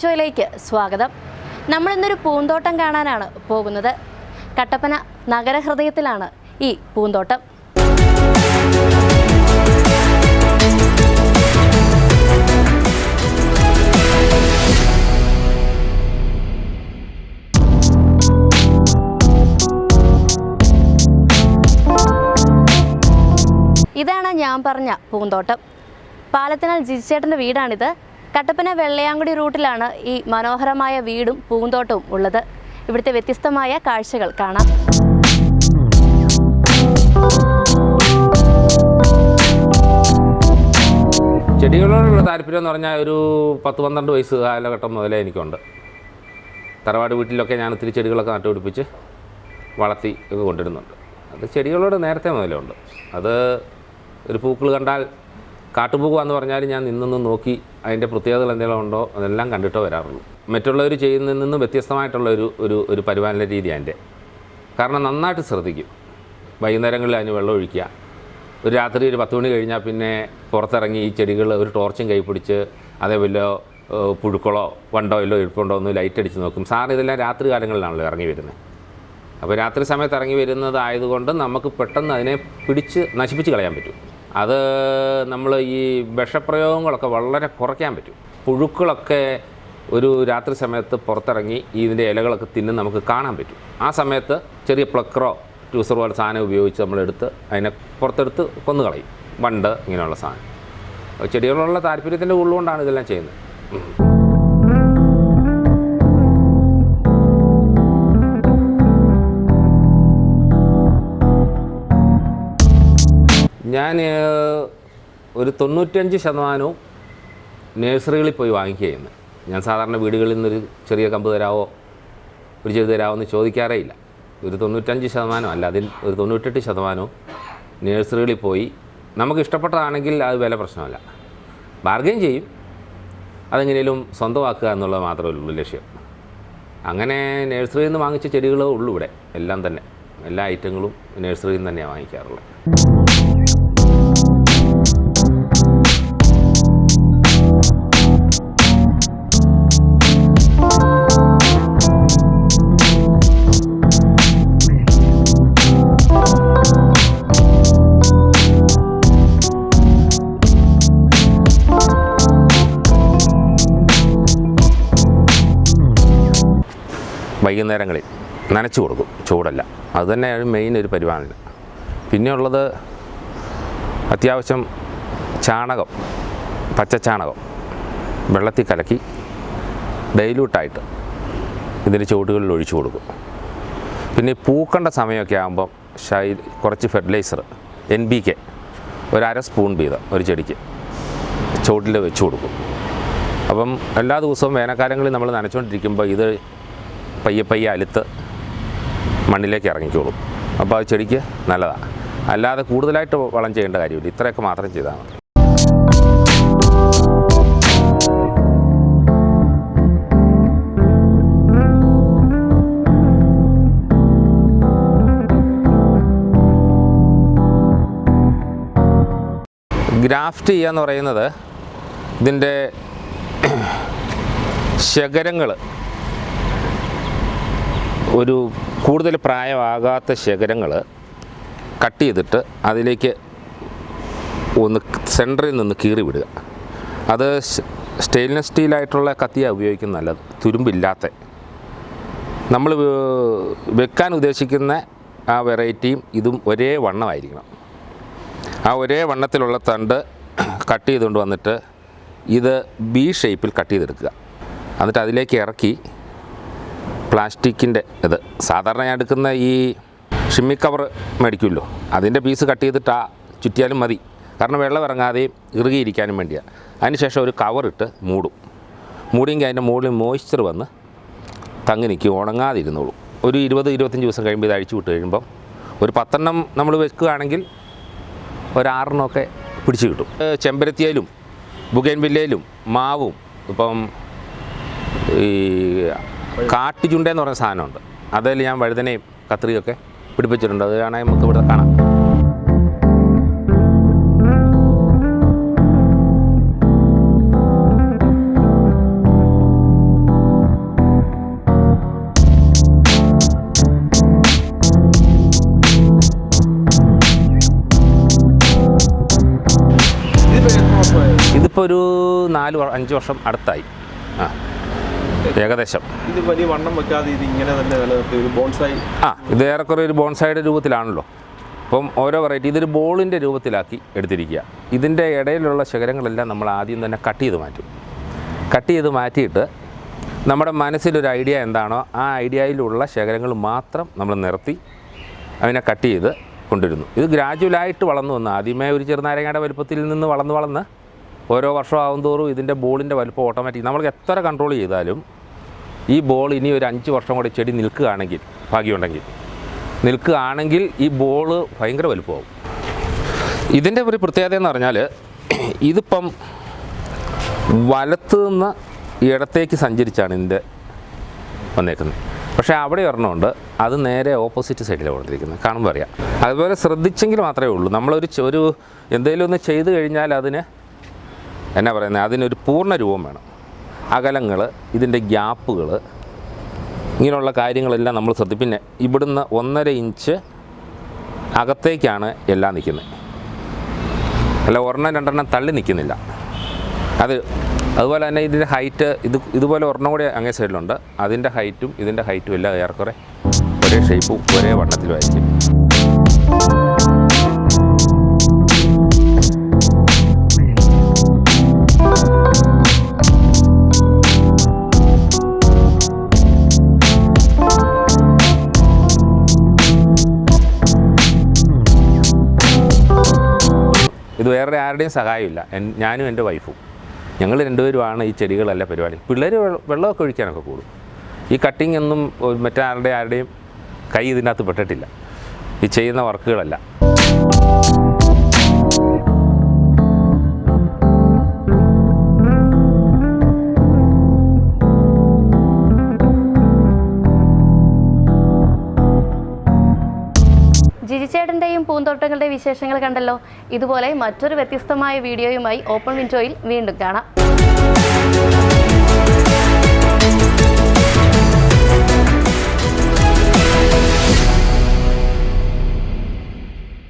ഷോയിലേക്ക് സ്വാഗതം. നമ്മൾ ഇന്നൊരു പൂന്തോട്ടം കാണാനാണ് പോകുന്നത്. കട്ടപ്പന നഗരഹൃദയത്തിലാണ് ഈ പൂന്തോട്ടം. ഇതാണ് ഞാൻ പറഞ്ഞ പൂന്തോട്ടം. പാലത്തിനാൽ ജിജിച്ചേട്ടന്റെ വീടാണിത്. കട്ടപ്പന വെള്ളയാങ്കുടി റൂട്ടിലാണ് ഈ മനോഹരമായ വീടും പൂന്തോട്ടവും ഉള്ളത്. ഇവിടുത്തെ വ്യത്യസ്തമായ കാഴ്ചകൾ കാണാം. ചെടികളോടുള്ള താല്പര്യം എന്ന് പറഞ്ഞാൽ ഒരു പത്ത് പന്ത്രണ്ട് വയസ്സ് കാലഘട്ടം മുതലേ എനിക്കുണ്ട്. തറവാട് വീട്ടിലൊക്കെ ഞാൻ ഒത്തിരി ചെടികളൊക്കെ നട്ടുപിടിപ്പിച്ച് വളർത്തി ഒക്കെ കൊണ്ടിരുന്നുണ്ട് അത് ചെടികളോട് നേരത്തെ മുതലേ ഉണ്ട്. അത് ഒരു പൂക്കൾ കണ്ടാൽ കാട്ടുപൂവാന്ന് പറഞ്ഞാൽ ഞാൻ നിന്നൊന്ന് നോക്കി അതിന്റെ പ്രത്യേകതകൾ എന്തെങ്കിലും ഉണ്ടോ അതെല്ലാം കണ്ടിട്ടോ വരാറുള്ളൂ. മറ്റുള്ളവർ ചെയ്യുന്നതിൽ നിന്ന് വ്യത്യസ്തമായിട്ടുള്ള ഒരു ഒരു ഒരു പരിപാലന രീതിയാണ് എന്റെ. കാരണം നന്നായിട്ട് ശ്രദ്ധിക്കും. വൈകുന്നേരങ്ങളിൽ അതിന് വെള്ളം ഒഴിക്കുക. ഒരു രാത്രി ഒരു പത്ത് മണി കഴിഞ്ഞാൽ പിന്നെ പുറത്തിറങ്ങി ഈ ചെടികൾ ഒരു ടോർച്ചും കൈ പിടിച്ച് അതേപോലെ പുഴുക്കളോ വണ്ടോ ഇല്ലോ ഇരിപ്പുണ്ടോ ഒന്ന് ലൈറ്റ് അടിച്ച് നോക്കും. സാർ ഇതെല്ലാം രാത്രി കാലങ്ങളിലാണല്ലോ ഇറങ്ങി വരുന്നത് അപ്പോൾ രാത്രി സമയത്ത് ഇറങ്ങി വരുന്നതായതുകൊണ്ട് നമുക്ക് പെട്ടെന്ന് അതിനെ പിടിച്ച് നശിപ്പിച്ച് കളയാൻ പറ്റും. അത് നമ്മൾ ഈ വിഷപ്രയോഗങ്ങളൊക്കെ വളരെ കുറയ്ക്കാൻ പറ്റും. പുഴുക്കളൊക്കെ ഒരു രാത്രി സമയത്ത് പുറത്തിറങ്ങി ഇതിന്റെ ഇലകളൊക്കെ തിന്ന് നമുക്ക് കാണാൻ പറ്റും. ആ സമയത്ത് ചെറിയ പ്ലക്കറോ ട്യൂസർ പോലെ സാധനം ഉപയോഗിച്ച് നമ്മളെടുത്ത് അതിനെ പുറത്തെടുത്ത് കൊന്നു കളയും വണ്ട് ഇങ്ങനെയുള്ള സാധനം. ചെടികളുള്ള താല്പര്യത്തിന്റെ ഉള്ളുകൊണ്ടാണ് ഇതെല്ലാം ചെയ്യുന്നത്. ഞാൻ ഒരു തൊണ്ണൂറ്റഞ്ച് ശതമാനവും നേഴ്സറികളിൽ പോയി വാങ്ങിക്കുകയാണ്. ഞാൻ സാധാരണ വീടുകളിൽ നിന്നൊരു ചെറിയ കമ്പ് തരാവോ ഒരു ചെടി തരാമോ എന്ന് ചോദിക്കാറേ ഇല്ല. ഒരു തൊണ്ണൂറ്റഞ്ച് ശതമാനം അല്ല അതിൽ ഒരു തൊണ്ണൂറ്റെട്ട് ശതമാനവും നേഴ്സറികളിൽ പോയി നമുക്ക് ഇഷ്ടപ്പെട്ടതാണെങ്കിൽ അത് വില പ്രശ്നമല്ല. ബാർഗെയിൻ ചെയ്യും. അതെങ്ങനെയും സ്വന്തമാക്കുക എന്നുള്ളത് മാത്രമേ ഉള്ളൂ ലക്ഷ്യം. അങ്ങനെ നേഴ്സറിയിൽ നിന്ന് വാങ്ങിച്ച ചെടികളേ ഉള്ളൂ ഇവിടെ എല്ലാം തന്നെ. എല്ലാ ഐറ്റങ്ങളും നഴ്സറിയിൽ നിന്ന് തന്നെയാണ് വാങ്ങിക്കാറുള്ളത്. വൈകുന്നേരങ്ങളിൽ നനച്ചു കൊടുക്കും. ചൂടല്ല. അതുതന്നെയാണ് മെയിൻ ഒരു പരിപാലനം. പിന്നെയുള്ളത് അത്യാവശ്യം ചാണകം പച്ചച്ചാണകം വെള്ളത്തിൽ കലക്കി ഡൈലൂട്ടായിട്ട് ഇതിന്റെ ചുവടുകളിൽ ഒഴിച്ചു കൊടുക്കും. പിന്നെ പൂക്കണ്ട സമയമൊക്കെ ആകുമ്പം ശൈ കുറച്ച് ഫെർട്ടിലൈസർ എൻ ബി കെ ഒരു അര സ്പൂൺ വീതം ഒരു ചെടിക്ക് ചുവട്ടിൽ വെച്ച് കൊടുക്കും. അപ്പം എല്ലാ ദിവസവും വേനൽക്കാലങ്ങളിൽ നമ്മൾ നനച്ചുകൊണ്ടിരിക്കുമ്പോൾ ഇത് പയ്യെ പയ്യെ അലുത്ത് മണ്ണിലേക്ക് ഇറങ്ങിക്കോളും. അപ്പോൾ ആ ചെടിക്ക് നല്ലതാണ് അല്ലാതെ കൂടുതലായിട്ട് വളം ചെയ്യേണ്ട കാര്യമില്ല. ഇത്രയൊക്കെ മാത്രം ചെയ്താൽ മതി. ഗ്രാഫ്റ്റ് ചെയ്യുക എന്ന് പറയുന്നത് ഇതിന്റെ ശകരങ്ങൾ ഒരു കൂടുതൽ പ്രായമാകാത്ത ശേഖരങ്ങൾ കട്ട് ചെയ്തിട്ട് അതിലേക്ക് ഒന്ന് സെന്ററിൽ നിന്ന് കീറി വിടുക. അത് സ്റ്റെയിൻലെസ് സ്റ്റീലായിട്ടുള്ള കത്തിയാണ് ഉപയോഗിക്കുന്നത് നല്ലത്. തുരുമ്പില്ലാത്ത. നമ്മൾ വെക്കാൻ ഉദ്ദേശിക്കുന്ന ആ വെറൈറ്റിയും ഇതും ഒരേ വണ്ണമായിരിക്കണം. ആ ഒരേ വണ്ണത്തിലുള്ള തണ്ട് കട്ട് ചെയ്തുകൊണ്ട് വന്നിട്ട് ഇത് ബി ഷേപ്പിൽ കട്ട് ചെയ്തെടുക്കുക. എന്നിട്ട് അതിലേക്ക് ഇറക്കി പ്ലാസ്റ്റിക്കിന്റെ ഇത്. സാധാരണ ഞാൻ എടുക്കുന്ന ഈ ഷിമ്മി കവർ മേടിക്കുമല്ലോ. അതിന്റെ പീസ് കട്ട് ചെയ്തിട്ട് ചുറ്റിയാലും മതി. കാരണം വെള്ളം ഇറങ്ങാതെയും ഇറുകിയിരിക്കാനും വേണ്ടിയാണ് അതിനുശേഷം ഒരു കവറിട്ട് മൂടും. മൂടിയെങ്കിൽ അതിന്റെ മുകളിൽ മോയ്സ്ചർ വന്ന് തങ്ങി നിൽക്കും. ഉണങ്ങാതിരുന്നോളും. ഒരു ഇരുപത് ഇരുപത്തഞ്ച് ദിവസം കഴിയുമ്പോൾ ഇത് അഴിച്ചു വിട്ട് കഴിയുമ്പം ഒരു പത്തെണ്ണം നമ്മൾ വെക്കുകയാണെങ്കിൽ ഒരാറെണ്ണമൊക്കെ പിടിച്ചു കിട്ടും. ചെമ്പരത്തിയിലും ബുഗൈൻവില്ലയിലും മാവും ഇപ്പം ഈ കാട്ടുചുണ്ടെന്ന് എന്ന് പറയുന്ന സാധനമുണ്ട്. അതിൽ ഞാൻ വഴുതനയും കത്രിയൊക്കെ പിടിപ്പിച്ചിട്ടുണ്ട്. അത് കാണാൻ നമുക്ക് ഇവിടെ കാണാം. ഇതിപ്പോൾ ഒരു നാല് അഞ്ച് വർഷം അടുത്തായി. ആ. ഏകദേശം. ഇത് വലിയ വണ്ണം വെക്കാതെ ഇത് ഇങ്ങനെ തന്നെ നിലനിർത്തി ഒരു ബോൺസായി. ആ ഇത് ഏറെക്കുറെ ഒരു ബോൺസൈഡ് രൂപത്തിലാണല്ലോ. അപ്പം ഓരോ വെറൈറ്റി ഇതൊരു ബോളിന്റെ രൂപത്തിലാക്കി എടുത്തിരിക്കുക. ഇതിന്റെ ഇടയിലുള്ള ശകരങ്ങളെല്ലാം നമ്മൾ ആദ്യം തന്നെ കട്ട് ചെയ്ത് മാറ്റും. കട്ട് ചെയ്ത് മാറ്റിയിട്ട് നമ്മുടെ മനസ്സിലൊരു ഐഡിയ എന്താണോ ആ ഐഡിയയിലുള്ള ശകരങ്ങൾ മാത്രം നമ്മൾ നിർത്തി അതിനെ കട്ട് ചെയ്ത് കൊണ്ടുവരുന്നു ഇത് ഗ്രാജുവലായിട്ട് വളർന്നു വന്നു ആദ്യമേ ഒരു ചെറുനാരങ്ങയുടെ വലുപ്പത്തിൽ നിന്ന് വളർന്ന് വളർന്ന് ഓരോ വർഷം ആവും തോറും ഇതിന്റെ ബോളിന്റെ വലുപ്പം ഓട്ടോമാറ്റിക് നമ്മൾ എത്ര കൺട്രോൾ ചെയ്താലും ഈ ബോൾ ഇനി ഒരു അഞ്ച് വർഷം കൂടി ചെടി നിൽക്കുകയാണെങ്കിൽ ഭാഗ്യമുണ്ടെങ്കിൽ. നിൽക്കുകയാണെങ്കിൽ ഈ ബോൾ ഭയങ്കര വലുപ്പമാവും. ഇതിന്റെ ഒരു പ്രത്യേകത എന്ന് പറഞ്ഞാൽ ഇതിപ്പം വലത്തു നിന്ന് ഇടത്തേക്ക് സഞ്ചരിച്ചാണ് ഇതിന്റെ വന്നേക്കുന്നത്. പക്ഷേ അവിടെ ഒരെണ്ണമുണ്ട് അത് നേരെ ഓപ്പോസിറ്റ് സൈഡിലാണ് കൊണ്ടിരിക്കുന്നത് കാണുമ്പോൾ അറിയാം. അതുപോലെ ശ്രദ്ധിച്ചെങ്കിൽ മാത്രമേ ഉള്ളൂ. നമ്മളൊരു ഒരു എന്തെങ്കിലും ഒന്ന് ചെയ്തു കഴിഞ്ഞാൽ അതിന് എന്നാ പറയുന്നത് അതിനൊരു പൂർണ രൂപം വേണം. അകലങ്ങൾ ഇതിന്റെ ഗ്യാപ്പുകൾ ഇങ്ങനെയുള്ള കാര്യങ്ങളെല്ലാം നമ്മൾ ശ്രദ്ധി പിന്നെ ഇവിടുന്ന് ഒന്നര ഇഞ്ച് അകത്തേക്കാണ് എല്ലാം നിൽക്കുന്നത്. അല്ല ഒരെണ്ണം രണ്ടെണ്ണം തള്ളി നിൽക്കുന്നില്ല. അത് അതുപോലെ തന്നെ ഇതിന്റെ ഹൈറ്റ് ഇത് ഇതുപോലെ ഒരെണ്ണം കൂടി അങ്ങേ സൈഡിലുണ്ട്. അതിന്റെ ഹൈറ്റും ഇതിന്റെ ഹൈറ്റും എല്ലാം ഏറെക്കുറെ ഒരേ ഷേപ്പും ഒരേ വണ്ണത്തിലുമായിരിക്കും ഇത് വേറെ ആരുടെയും സഹായമില്ല. ഞാനും എന്റെ വൈഫും. ഞങ്ങൾ രണ്ടുപേരുമാണ് ഈ ചെടികളല്ല പരിപാടി പിള്ളേർ വെള്ളമൊക്കെ ഒഴിക്കാനൊക്കെ കൂടും. ഈ കട്ടിംഗ് ഒന്നും മറ്റാരുടെ ആരുടെയും കൈ ഇതിനകത്ത് പെട്ടിട്ടില്ല. ഈ ചെയ്യുന്ന വർക്കുകളല്ല പൂന്തോട്ടങ്ങളുടെയും വിശേഷങ്ങൾ കണ്ടല്ലോ. ഇതുപോലെ മറ്റൊരു വ്യത്യസ്തമായ വീഡിയോയുമായി ഓപ്പൺ വിൻഡോയിൽ വീണ്ടും കാണാം.